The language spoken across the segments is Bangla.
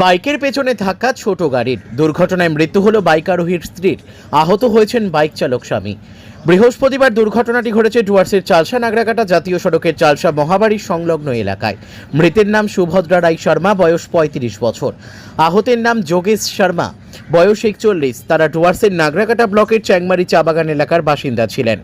বাইকের পেছনে থাকা ছোট গাড়ির দুর্ঘটনায় মৃত্যু হলো বাইক আরোহীর স্ত্রীর। আহত হয়েছেন বাইক চালক স্বামী। বৃহস্পতিবার দুর্ঘটনাটি ঘটেছে ডুয়ার্সের চালসা নাগরাকাটা জাতীয় সড়কের চালসা মহাবাড়ির সংলগ্ন এলাকায়। মৃতের নাম সুভদ্রা রায় শর্মা, বয়স পঁয়ত্রিশ বছর। আহতের নাম যোগেশ শর্মা, বয়স একচল্লিশ। তারা ডুয়ার্সের নাগরাকাটা ব্লকের চ্যাংমারি চা বাগান এলাকার বাসিন্দা ছিলেন।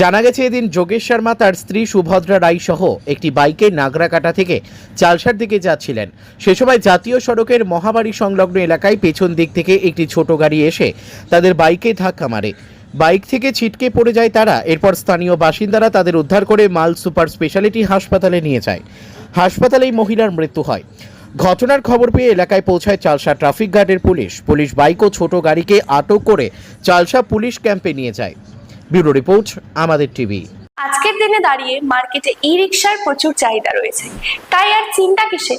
জানা গেছে এদিন যোগেশ শর্মা তার স্ত্রী সুভদ্রা রাই সহ একটি বাইকে নাগরাকাটা থেকে চালসার দিকে যাচ্ছিলেন। সে সময় জাতীয় সড়কের মহাবাড়ি সংলগ্ন এলাকায় পেছন দিক থেকে একটি ছোট গাড়ি এসে তাদের বাইকে ধাক্কা মারে। বাইক থেকে ছিটকে পড়ে যায় তারা। এরপর স্থানীয় বাসিন্দারা তাদের উদ্ধার করে মাল সুপার স্পেশালিটি হাসপাতালে নিয়ে যায়। হাসপাতালেই মহিলার মৃত্যু হয়। ঘটনার খবর পেয়ে এলাকায় পৌঁছায় চালসা ট্রাফিক গার্ডের পুলিশ। পুলিশ বাইক ও ছোট গাড়িকে আটক করে চালসা পুলিশ ক্যাম্পে নিয়ে যায়। ব্যুরো রিপোর্ট, আমাদের টিভি। আজকের দিনে দাঁড়িয়ে মার্কেটে ই রিক্সার প্রচুর চাহিদা রয়েছে। তাই আর চিন্তা কিসে